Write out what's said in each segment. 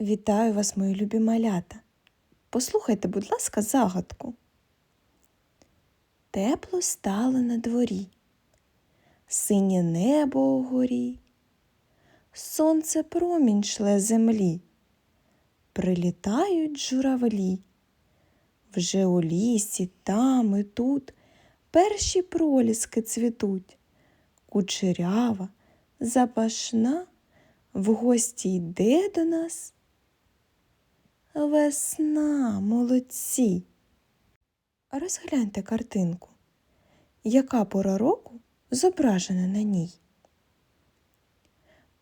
Вітаю вас, мої любі малята. Послухайте, будь ласка, загадку. Тепло стало на дворі, синє небо угорі, сонце промінь шле землі, прилітають журавлі. Вже у лісі, там і тут перші проліски цвітуть, кучерява, запашна, в гості йде до нас. Весна, молодці. Розгляньте картинку. Яка пора року зображена на ній?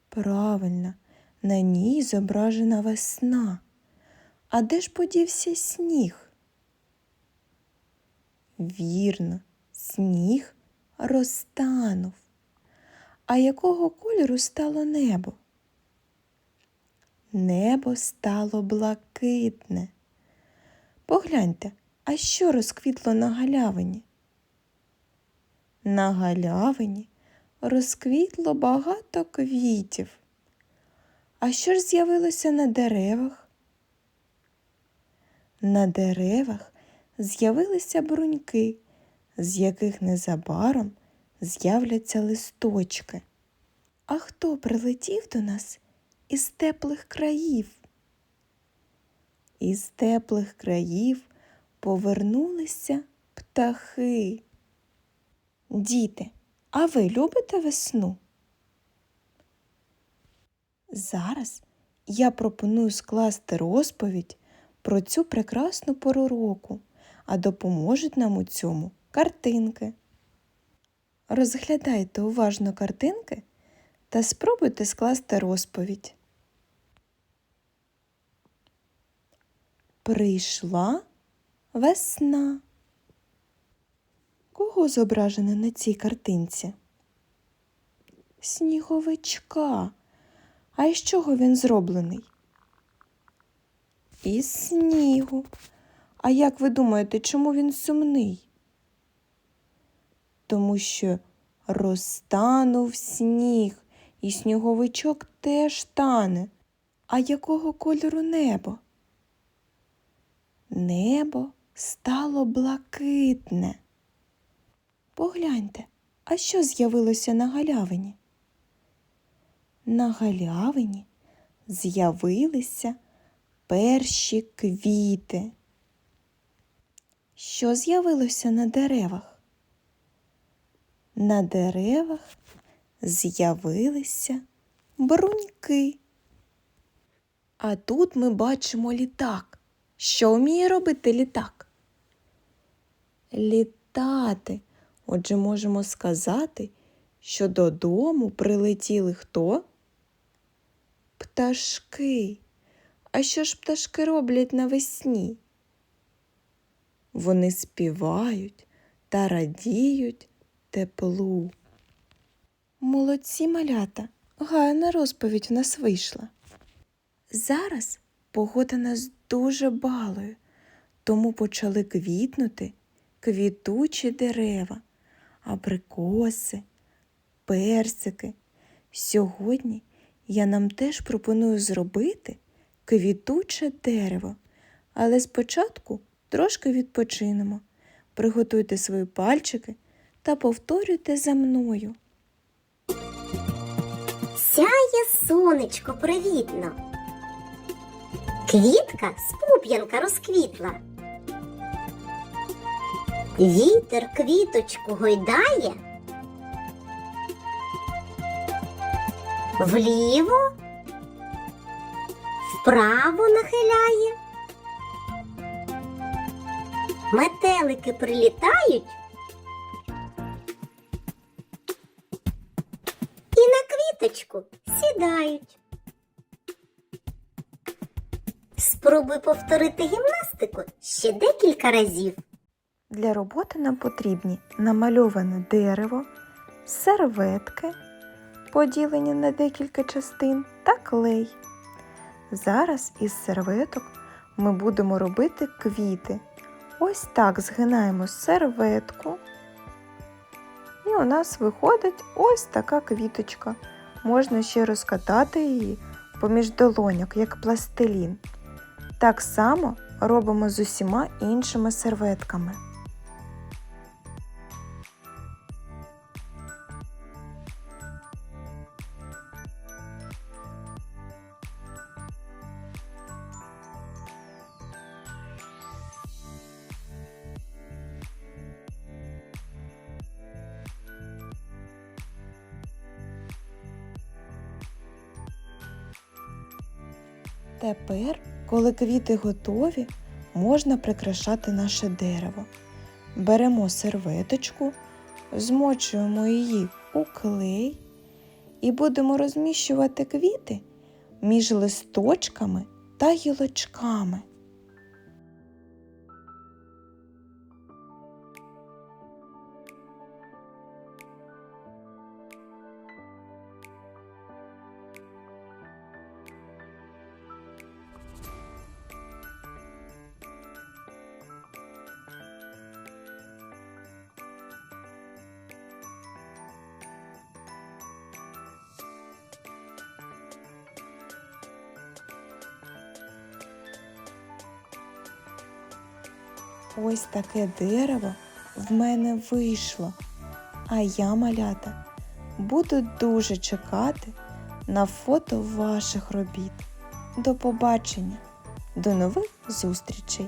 Правильно, на ній зображена весна. А де ж подівся сніг? Вірно, сніг розтанув. А якого кольору стало небо? Небо стало блакитне. Погляньте, а що розквітло на галявині? На галявині розквітло багато квітів. А що ж з'явилося на деревах? На деревах з'явилися бруньки, з яких незабаром з'являться листочки. А хто прилетів до нас із теплих країв? Із теплих країв повернулися птахи. Діти, а ви любите весну? Зараз я пропоную скласти розповідь про цю прекрасну пору року, а допоможуть нам у цьому картинки. Розглядайте уважно картинки та спробуйте скласти розповідь. Прийшла весна. Кого зображено на цій картинці? Сніговичка. А із чого він зроблений? Із снігу. А як ви думаєте, чому він сумний? Тому що розтанув сніг, і сніговичок теж тане. А якого кольору небо? Небо стало блакитне. Погляньте, а що з'явилося на галявині? На галявині з'явилися перші квіти. Що з'явилося на деревах? На деревах з'явилися бруньки. А тут ми бачимо літак. Що вміє робити літак? Літати. Отже, можемо сказати, що додому прилетіли хто? Пташки. А що ж пташки роблять навесні? Вони співають та радіють теплу. Молодці малята, гарна розповідь у нас вийшла. Зараз погода нас дуже балує, тому почали квітнути квітучі дерева, абрикоси, персики. Сьогодні я нам теж пропоную зробити квітуче дерево, але спочатку трошки відпочинемо. Приготуйте свої пальчики та повторюйте за мною. Сяє сонечко привітно. Квітка з пуп'янка розквітла. Вітер квіточку гойдає. Вліво, вправо нахиляє. Метелики прилітають. І на квіточку сідають. Спробуй повторити гімнастику ще декілька разів. Для роботи нам потрібні намальоване дерево, серветки, поділені на декілька частин та клей. Зараз із серветок ми будемо робити квіти. Ось так згинаємо серветку. І у нас виходить ось така квіточка. Можна ще розкатати її поміж долоньок, як пластилін. Так само робимо з усіма іншими серветками. Тепер, коли квіти готові, можна прикрашати наше дерево. Беремо серветочку, змочуємо її у клей і будемо розміщувати квіти між листочками та гілочками. Ось таке дерево в мене вийшло. А я, малята, буду дуже чекати на фото ваших робіт. До побачення, до нових зустрічей!